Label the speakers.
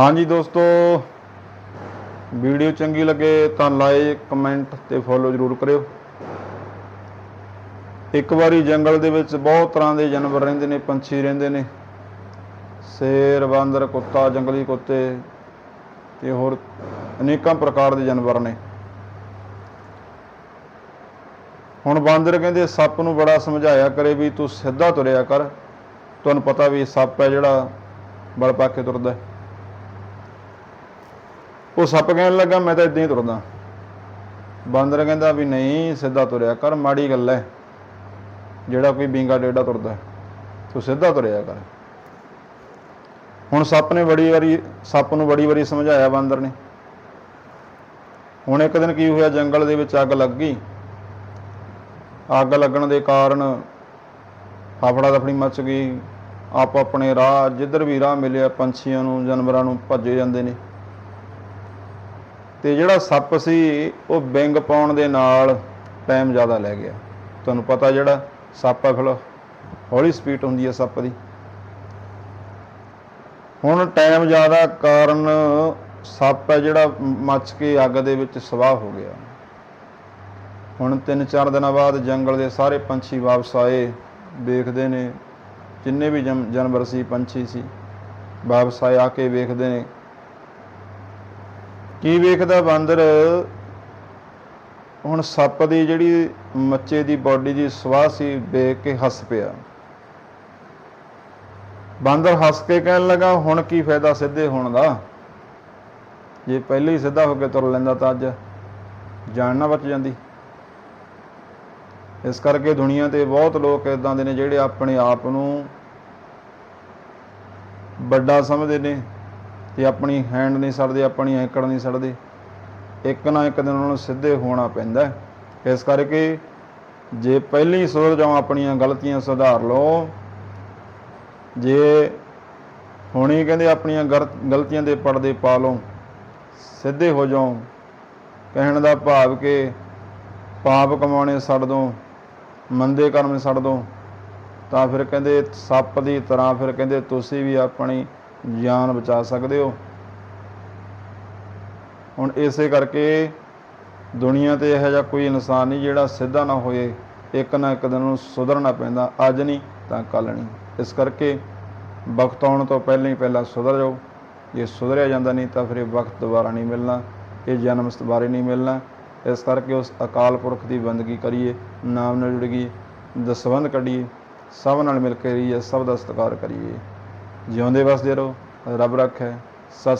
Speaker 1: ਹਾਂਜੀ ਦੋਸਤੋ, ਵੀਡੀਓ ਚੰਗੀ ਲੱਗੇ ਤਾਂ ਲਾਈਕ, ਕਮੈਂਟ ਤੇ ਫੋਲੋ ਜ਼ਰੂਰ ਕਰਿਓ। ਇੱਕ ਵਾਰੀ ਜੰਗਲ ਦੇ ਵਿੱਚ ਬਹੁਤ ਤਰ੍ਹਾਂ ਦੇ ਜਾਨਵਰ ਰਹਿੰਦੇ ਨੇ, ਪੰਛੀ ਰਹਿੰਦੇ ਨੇ। ਸ਼ੇਰ, ਬਾਂਦਰ, ਕੁੱਤਾ, ਜੰਗਲੀ ਕੁੱਤੇ ਤੇ ਹੋਰ ਅਨੇਕਾਂ ਪ੍ਰਕਾਰ ਦੇ ਜਾਨਵਰ ਨੇ। ਹੁਣ ਬਾਂਦਰ ਕਹਿੰਦੇ, ਸੱਪ ਨੂੰ ਬੜਾ ਸਮਝਾਇਆ ਕਰੇ ਵੀ ਤੂੰ ਸਿੱਧਾ ਤੁਰਿਆ ਕਰ। ਤੁਹਾਨੂੰ ਪਤਾ ਵੀ ਸੱਪ ਹੈ ਜਿਹੜਾ ਬਲ ਪਾ ਕੇ ਤੁਰਦਾ ਹੈ। ਉਹ ਸੱਪ ਕਹਿਣ ਲੱਗਾ, ਮੈਂ ਤਾਂ ਇਦਾਂ ਹੀ ਤੁਰਦਾ। ਬਾਂਦਰ ਕਹਿੰਦਾ ਵੀ ਨਹੀਂ, ਸਿੱਧਾ ਤੁਰਿਆ ਕਰ, ਮਾੜੀ ਗੱਲ ਹੈ ਜਿਹੜਾ ਕੋਈ ਬਿੰਗਾ ਡੇਡਾ ਤੁਰਦਾ, ਤੂੰ ਸਿੱਧਾ ਤੁਰਿਆ ਕਰ। ਹੁਣ ਸੱਪ ਨੇ ਬੜੀ ਵਾਰੀ, ਸੱਪ ਨੂੰ ਬੜੀ ਵਾਰੀ ਸਮਝਾਇਆ ਬਾਂਦਰ ਨੇ। ਹੁਣ ਇੱਕ ਦਿਨ ਕੀ ਹੋਇਆ, ਜੰਗਲ ਦੇ ਵਿੱਚ ਅੱਗ ਲੱਗ ਗਈ। ਅੱਗ ਲੱਗਣ ਦੇ ਕਾਰਨ ਫਾਫੜਾ ਦਫੜੀ ਮੱਚ ਗਈ। ਆਪ ਆਪਣੇ ਰਾਹ, ਜਿੱਧਰ ਵੀ ਰਾਹ ਮਿਲਿਆ, ਪੰਛੀਆਂ ਨੂੰ, ਜਾਨਵਰਾਂ ਨੂੰ ਭੱਜੇ ਜਾਂਦੇ ਨੇ। ਤੇ ਜਿਹੜਾ ਸੱਪ ਸੀ, ਉਹ ਵਿੰਗ ਪਾਉਣ ਦੇ ਨਾਲ ਟਾਈਮ ਜ਼ਿਆਦਾ ਲੈ ਗਿਆ। ਤੁਹਾਨੂੰ ਪਤਾ ਜਿਹੜਾ ਸੱਪ ਆ ਫਿਰ ਹੌਲੀ ਸਪੀਡ ਹੁੰਦੀ ਹੈ ਸੱਪ ਦੀ। ਹੁਣ ਟਾਈਮ ਜ਼ਿਆਦਾ ਕਾਰਨ ਸੱਪ ਹੈ ਜਿਹੜਾ ਮੱਚ ਕੇ ਅੱਗ ਦੇ ਵਿੱਚ ਸਵਾਹ ਹੋ ਗਿਆ। ਹੁਣ 3-4 ਦਿਨਾਂ ਬਾਅਦ ਜੰਗਲ ਦੇ ਸਾਰੇ ਪੰਛੀ ਵਾਪਸ ਆਏ। ਦੇਖਦੇ ਨੇ, ਜਿੰਨੇ ਵੀ ਜਮ- ਜਾਨਵਰ ਸੀ, ਪੰਛੀ ਸੀ, ਵਾਪਸ ਆਏ, ਆ ਕੇ ਵੇਖਦੇ ਨੇ। ਕੀ ਵੇਖਦਾ ਬਾਂਦਰ? ਹੁਣ ਸੱਪ ਦੀ ਜਿਹੜੀ ਮੱਚੇ ਦੀ ਬਾਡੀ ਦੀ ਸਵਾਹ ਸੀ, ਵੇਖ ਕੇ ਹੱਸ ਪਿਆ। ਬਾਂਦਰ ਹੱਸ ਕੇ ਕਹਿਣ ਲੱਗਾ, ਹੁਣ ਕੀ ਫਾਇਦਾ ਸਿੱਧੇ ਹੋਣ ਦਾ? ਜੇ ਪਹਿਲੇ ਹੀ ਸਿੱਧਾ ਹੋ ਕੇ ਤੁਰ ਲੈਂਦਾ ਤਾਂ ਅੱਜ ਜਾਨ ਨਾ ਬਚ ਜਾਂਦੀ। ਇਸ ਕਰਕੇ ਦੁਨੀਆ ਤੇ ਬਹੁਤ ਲੋਕ ਇਦਾਂ ਦੇ ਨੇ ਜਿਹੜੇ ਆਪਣੇ ਆਪ ਨੂੰ ਵੱਡਾ ਸਮਝਦੇ ਨੇ। ਤੇ ਆਪਣੀ ਹੈਂਡ ਨਹੀਂ ਛੱਡਦੇ ਆਪਣੀ ਐਂਕੜ ਨਹੀਂ ਛੱਡਦੇ ਇੱਕ ਨਾ ਇੱਕ ਦਿਨ ਉਹਨਾਂ ਨੂੰ ਸਿੱਧੇ ਹੋਣਾ ਪੈਂਦਾ ਇਸ ਕਰਕੇ ਜੇ ਪਹਿਲੀ ਹੀ ਸੁਧਰ ਜਾਓ ਆਪਣੀਆਂ ਗਲਤੀਆਂ ਸੁਧਾਰ ਲਓ, ਜੇ ਹੁਣੇ ਕਹਿੰਦੇ ਆਪਣੀਆਂ ਗਰ- ਗਲਤੀਆਂ ਦੇ ਪਰਦੇ ਪਾ ਲਓ, ਸਿੱਧੇ ਹੋ ਜਾਓ, ਕਹਿਣ ਦਾ ਭਾਵ ਕਿ ਪਾਪ ਕਮਾਉਣੇ ਛੱਡ ਦੋ, ਮੰਦੇ ਕਰਮ ਛੱਡ ਦੋ, ਤਾਂ ਫਿਰ ਕਹਿੰਦੇ ਸੱਪ ਦੀ ਤਰ੍ਹਾਂ ਫਿਰ ਕਹਿੰਦੇ ਤੁਸੀਂ ਵੀ ਆਪਣੀ ਜਾਨ ਬਚਾ ਸਕਦੇ ਹੋ। ਹੁਣ ਇਸੇ ਕਰਕੇ ਦੁਨੀਆ ਤੇ ਇਹੋ ਜਿਹਾ ਕੋਈ ਇਨਸਾਨ ਨਹੀਂ ਜਿਹੜਾ ਸਿੱਧਾ ਨਾ ਹੋਏ, ਇੱਕ ਨਾ ਇੱਕ ਦਿਨ ਨੂੰ ਸੁਧਰਨਾ ਪੈਂਦਾ। ਅੱਜ ਨਹੀਂ ਤਾਂ ਕੱਲ ਨਹੀਂ। ਇਸ ਕਰਕੇ ਵਕਤ ਆਉਣ ਤੋਂ ਪਹਿਲਾਂ ਹੀ ਪਹਿਲਾਂ ਸੁਧਰ ਜਾਓ। ਜੇ ਸੁਧਰਿਆ ਜਾਂਦਾ ਨਹੀਂ ਤਾਂ ਫਿਰ ਇਹ ਵਕਤ ਦੁਬਾਰਾ ਨਹੀਂ ਮਿਲਣਾ, ਇਹ ਜਨਮ ਦੁਬਾਰੇ ਨਹੀਂ ਮਿਲਣਾ। ਇਸ ਕਰਕੇ ਉਸ ਅਕਾਲ ਪੁਰਖ ਦੀ ਬੰਦਗੀ ਕਰੀਏ, ਨਾਮ ਨਾਲ ਜੁੜ ਗਈ ਦਸਵੰਧ ਕੱਢੀਏ, ਸਭ ਨਾਲ ਮਿਲ ਕੇ ਰਹੀਏ, ਸਭ ਦਾ ਸਤਿਕਾਰ ਕਰੀਏ। ਜਿਉਂਦੇ ਵਸਦੇ ਰਹੋ। ਰੱਬ ਰੱਖੇ। ਸਤਿ